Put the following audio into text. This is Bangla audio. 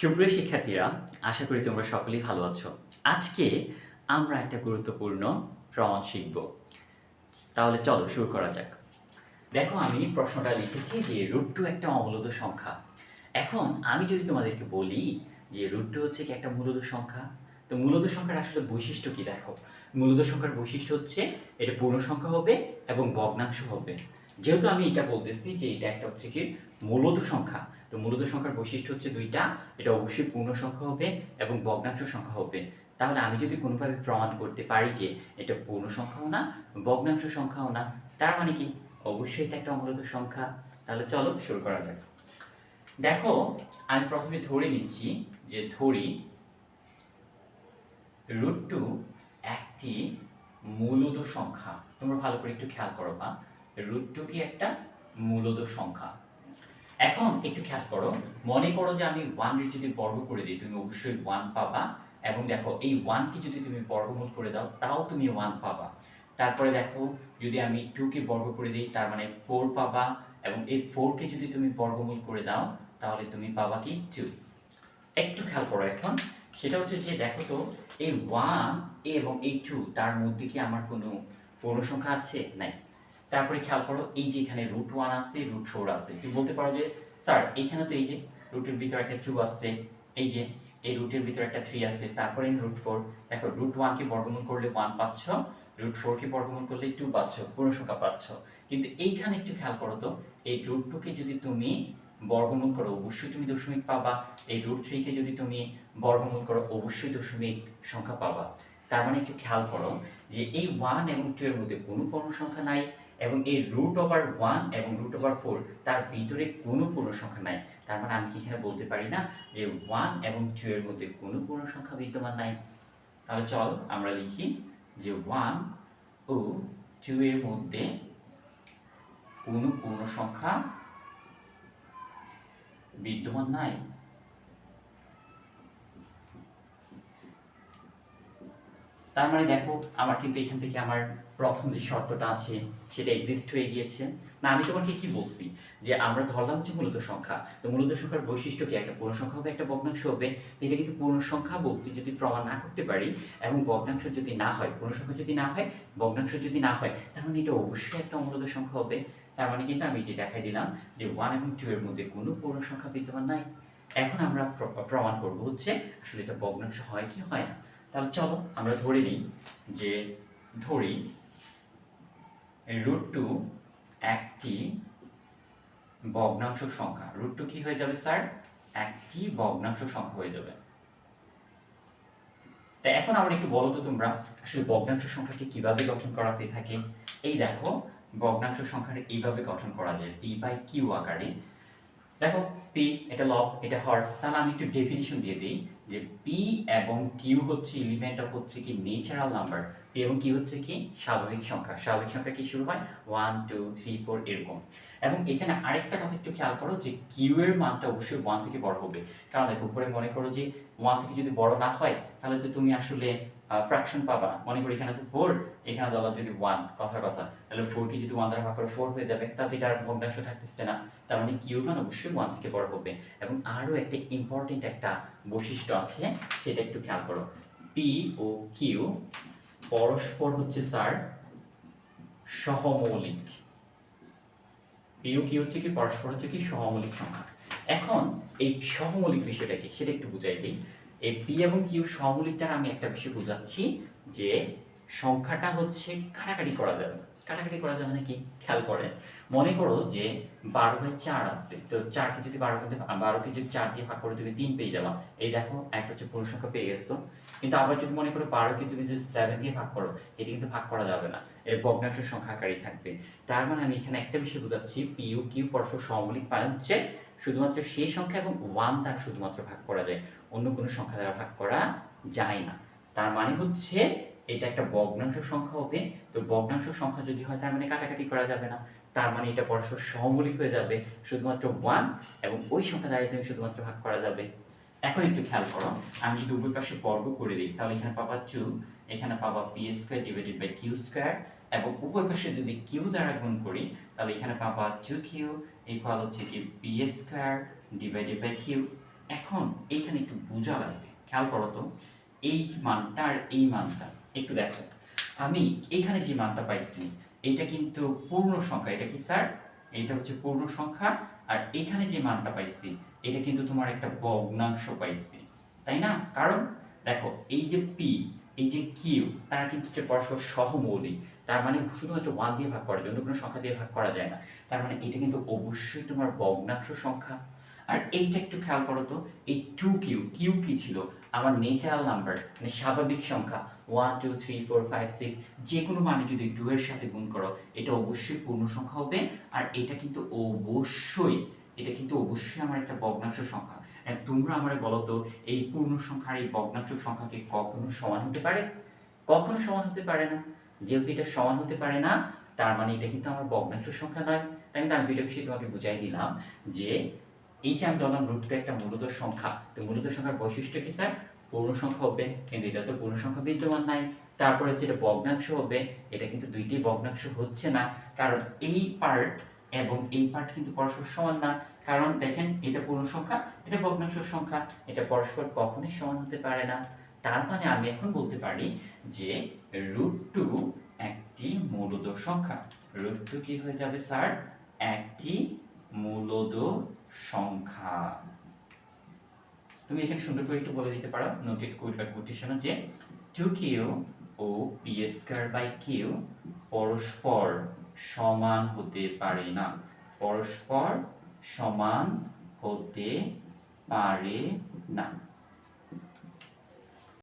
সুপ্রিয় শিক্ষার্থীরা, আশা করি তোমরা সকলেই ভালো আছো। আজকে আমরা একটা গুরুত্বপূর্ণ প্রমাণ শিখব। তাহলে চলো শুরু করা যাক। দেখো, আমি প্রশ্নটা লিখেছি যে রুট টু একটা অমূলত সংখ্যা। এখন আমি যদি তোমাদেরকে বলি যে রুট টু হচ্ছে কি একটা মূলত সংখ্যা, তো মূলত সংখ্যার আসলে বৈশিষ্ট্য কি? দেখো মূলত সংখ্যার বৈশিষ্ট্য হচ্ছে এটা পূর্ণ সংখ্যা হবে এবং ভগ্নাংশ হবে। যেহেতু আমি এটা বলতেছি যে এটা একটা হচ্ছে কি মূলত সংখ্যা, তো মূলত সংখ্যার বৈশিষ্ট্য হচ্ছে দুইটা, এটা অবশ্যই পূর্ণ সংখ্যা হবে এবং ভগ্নাংশ সংখ্যা হবে। তাহলে আমি যদি কোনোভাবে প্রমাণ করতে পারি যে এটা পূর্ণ সংখ্যাও না, ভগ্নাংশ সংখ্যাও না, তার মানে কি? অবশ্যই এটা একটা অমূলদ সংখ্যা। তাহলে চলো শুরু করা যাক। দেখো, আমি প্রথমে ধরে নিচ্ছি যে ধরি রুট টু একটি মূলত সংখ্যা। তোমরা ভালো করে একটু খেয়াল করো বা রুট টু কি একটা মূলদ সংখ্যা। এখন একটু খেয়াল করো, মনে করো যে আমি ওয়ানের যদি বর্গ করে দিই, তুমি অবশ্যই ওয়ান পাবা। এবং দেখো, এই ওয়ানকে যদি তুমি বর্গমূল করে দাও, তাও তুমি ওয়ান পাবা। তারপরে দেখো, যদি আমি টুকে বর্গ করে দিই, তার মানে ফোর পাবা। এবং এই ফোরকে যদি তুমি বর্গমূল করে দাও, তাহলে তুমি পাবা কি টু একটু খেয়াল করো এখন। সেটা হচ্ছে যে, দেখো তো, এই ওয়ান এবং এই টু তার মধ্যে কি আমার কোনো পূর্ণ সংখ্যা আছে? নাই। তারপরে খেয়াল করো, এই যে এখানে রুট ওয়ান আছে রুট ফোর আছে। তুমি বলতে পারো যে, স্যার, এইখানে তো এই যে রুটের ভিতরে একটা টু আছে, এই যে, এই রুটের ভিতরে একটা থ্রি আছে, তারপরে রুট ফোর দেখো রুট ওয়ানকে বর্গমূল করলে ওয়ান পাচ্ছ রুট ফোরকে বর্গমূল করলে টু পাচ্ছ, পূর্ণ সংখ্যা পাচ্ছ। কিন্তু এইখানে একটু খেয়াল করো তো, এই রুট টুকে যদি তুমি বর্গমূল করো, অবশ্যই তুমি দশমিক পাবা। এই রুট থ্রিকে যদি তুমি বর্গমূল করো, অবশ্যই দশমিক সংখ্যা পাবা। তার মানে একটু খেয়াল করো যে, এই ওয়ান এবং টু এর মধ্যে কোনো পূর্ণ সংখ্যা নাই। এবং এই রুট ওভার ওয়ান এবং রুট ওভার ফোর তার ভিতরে কোনো পূর্ণ সংখ্যা নাই। তার মানে আমি কি এখানে বলতে পারি না যে ওয়ান এবং টু এর মধ্যে কোনো পূর্ণ সংখ্যা বিদ্যমান নাই? তাহলে চল আমরা লিখি যে ওয়ান ও টু এর মধ্যে কোনো পূর্ণ সংখ্যা বিদ্যমান নাই। তার মানে দেখো, আমার কিন্তু এখান থেকে আমার প্রথম যে শর্তটা আছে, সেটা এক্সিস্ট হয়ে গিয়েছে। না, আমি তোমাকে কি বলছি? যে আমরা ধরলাম হচ্ছে মূলত সংখ্যা। তো মূলত সংখ্যার বৈশিষ্ট্য কি? একটা পূর্ণ সংখ্যা হবে, একটা ভগ্নাংশ হবে। এটা কিন্তু পূর্ণ সংখ্যা বলছি, যদি প্রমাণ না করতে পারি, এবং ভগ্নাংশ যদি না হয়, পূর্ণ সংখ্যা যদি না হয়, ভগ্নাংশ যদি না হয়, তাহলে এটা অবশ্যই একটা অমূলত সংখ্যা হবে। তার মানে কিন্তু আমি এটি দেখাই দিলাম যে ওয়ান এবং টু এর মধ্যে কোনো পূর্ণ সংখ্যা বিদ্যমান নাই। এখন আমরা প্রমাণ করব হচ্ছে, আসলে এটা ভগ্নাংশ হয় কি হয় না। তাহলে চলো আমরা ধরে নিই যে ধরি রুট টু একটি ভগ্নাংশ সংখ্যা। রুট টু কি হয়ে যাবে স্যার একটি ভগ্নাংশ সংখ্যা হয়ে যাবে। তা এখন আমরা একটু বলো তো তোমরা, আসলে ভগ্নাংশ সংখ্যাকে কীভাবে গঠন করা হয়ে থাকে? এই দেখো, ভগ্নাংশ সংখ্যাটা এইভাবে গঠন করা যায় পি বাই কিউ আকারে। দেখো পি এটা লব এটা হর তাহলে আমি একটু ডেফিনিশন দিয়ে দিই যে পি এবং কিউ হচ্ছে এলিমেন্ট অফ হচ্ছে কি নেচারাল নাম্বার পি এবং কিউ হচ্ছে কি স্বাভাবিক সংখ্যা স্বাভাবিক সংখ্যা কি শুরু হয়? ওয়ান টু থ্রি ফোর এরকম। এবং এখানে আরেকটা কথা একটু খেয়াল করো যে কিউ এর মানটা অবশ্যই ওয়ান থেকে বড় হবে। কারণ দেখো, উপরে মনে করো যে ওয়ান থেকে যদি বড় না হয়, তাহলে তো তুমি আসলে ফ্র্যাকশন পাবা মনে করি এখানে আছে ফোর এখানে দেওয়া যদি ওয়ান কথার কথা। তাহলে ফোরকে যদি ওয়ান দ্বারা ভাগ করে ফোর হয়ে যাবে, তাতে এটা আর ভগ্নাংশ থাকতেছে না। তার মানে কিউ মান অবশ্যই ওয়ান থেকে বড় হবে। এবং আরও একটা ইম্পর্টেন্ট একটা বৈশিষ্ট্য আছে, সেটা একটু খেয়াল করো। পি ও কিউ পরস্পর হচ্ছে স্যার সহমৌলিক। পি ও কিউ হচ্ছে কি, পরস্পর হচ্ছে কি, সহমৌলিক সংখ্যা। এখন এই সহমৌলিক বিষয়টা কি সেটা একটু বুঝাই দিই। এই পি এবং কিউ সহমৌলিকটা আমি একটা বিষয় বুঝাচ্ছি যে সংখ্যাটা হচ্ছে কাটাকাটি করা যাবে না। কাটাকাটি করা যাবে না কি? খেয়াল করেন। মনে করো যে বারো বাই চার আছে। তো চারকে যদি বারো মধ্যে বারোকে যদি চার দিয়ে ভাগ করে, তুমি তিন পেয়ে যাবা। এই দেখো, একটা হচ্ছে পূর্ণ সংখ্যা পেয়ে গেছো। কিন্তু আবার যদি মনে করো বারোকে তুমি যদি সেভেন দিয়ে ভাগ করো, এটি কিন্তু ভাগ করা যাবে না। এর ভগ্নাংশ সংখ্যা আকারেই থাকবে। তার মানে আমি এখানে একটা বিষয় বোঝাচ্ছি পি ও কিউ পরস্পর সমলিক মানে হচ্ছে শুধুমাত্র সেই সংখ্যা এবং ওয়ান তার শুধুমাত্র ভাগ করা যায়। অন্য কোনো সংখ্যা দ্বারা ভাগ করা যায় না। তার মানে হচ্ছে এটা একটা ভগ্নাংশ সংখ্যা হবে। তো ভগ্নাংশ সংখ্যা যদি হয়, তার মানে কাটাকাটি করা যাবে না। তার মানে এটা পরস্পর সহমূলিক হয়ে যাবে। শুধুমাত্র ওয়ান এবং ওই সংখ্যা দ্বারা তুমি শুধুমাত্র ভাগ করা যাবে। এখন একটু খেয়াল করো, আমি যদি উভয় পাশে বর্গ করে দিই, তাহলে এখানে পাবা টু এখানে পাবা P square divided by Q square এবং উভয় পাশে যদি কিউ দ্বারা গুণ করি, তাহলে এখানে পাবা টু কিউ ইকুয়াল হচ্ছে কি P square divided by Q. এখন এইখানে একটু বোঝা লাগবে, খেয়াল করো তো, এই মানটা আর এই মানটা, একটু দেখো। আমি এখানে যে মানটা পাইছি, এটা কিন্তু পূর্ণ সংখ্যা, এটা কি স্যার এটা হচ্ছে পূর্ণ সংখ্যা, আর এখানে যে মানটা পাইছি, এটা কিন্তু তোমার একটা ভগ্নাংশ পাইছি, তাই না? কারণ দেখো, এই যে পি এই যে কিউ, তারা কিন্তু হচ্ছে পরস্পর সহমৌলিক তার মানে শুধুমাত্র ওয়ান দিয়ে ভাগ করা যায় অন্য কোনো সংখ্যা দিয়ে ভাগ করা যায় না। তার মানে এটা কিন্তু অবশ্যই তোমার ভগ্নাংশ সংখ্যা। আর এইটা একটু খেয়াল করো তো, এই টু কিউ কিউ কি ছিল? আমার নেচারাল নাম্বার মানে স্বাভাবিক সংখ্যা one two three four five six যে কোনো মানে যদি টু এর সাথে গুণ করো, এটা অবশ্যই পূর্ণ সংখ্যা হবে। আর এটা কিন্তু অবশ্যই, এটা কিন্তু অবশ্যই আমার একটা ভগ্নাংশ সংখ্যা। তোমরা আমার বলো তো, এই পূর্ণ সংখ্যার এই ভগ্নাংশ সংখ্যাকে কখনো সমান হতে পারে? কখনো সমান হতে পারে না। যেহেতু এটা সমান হতে পারে না, তার মানে এটা কিন্তু আমার ভগ্নাংশ সংখ্যা নয়। তাই কিন্তু আমি দুইটা বিষয় তোমাকে বুঝাই দিলাম যে এই যে আমি ধরলাম রুট একটা মূলত সংখ্যা। তো মূলত সংখ্যার বৈশিষ্ট্য কি স্যার পূর্ণ সংখ্যা হবে কিন্তু এটা তো পূর্ণ সংখ্যা বিদ্যমান নাই। তারপরে যেটা ভগ্নাংশ হবে, এটা কিন্তু দুইটি ভগ্নাংশ হচ্ছে না। কারণ এই পার্ট এবং এই পার্ট কিন্তু পরস্পর সমান না। কারণ দেখেন, এটা পূর্ণ সংখ্যা, এটা ভগ্নাংশ সংখ্যা, এটা পরস্পর কখনোই সমান হতে পারে না। তার মানে আমি এখন বলতে পারি যে রুট টু একটি মূলদ সংখ্যা। রুট টু কি হয়ে যাবে স্যার একটি মূলদ সংখ্যা। তুমি এখানে সুন্দর করে একটু বলে দিতে পারো নোটেট নোটেড কোটেশন যে টু কিউ ও পি স্কয়ার বাই কিউ পরস্পর সমান হতে পারে না। পরস্পর সমান হতে পারে না।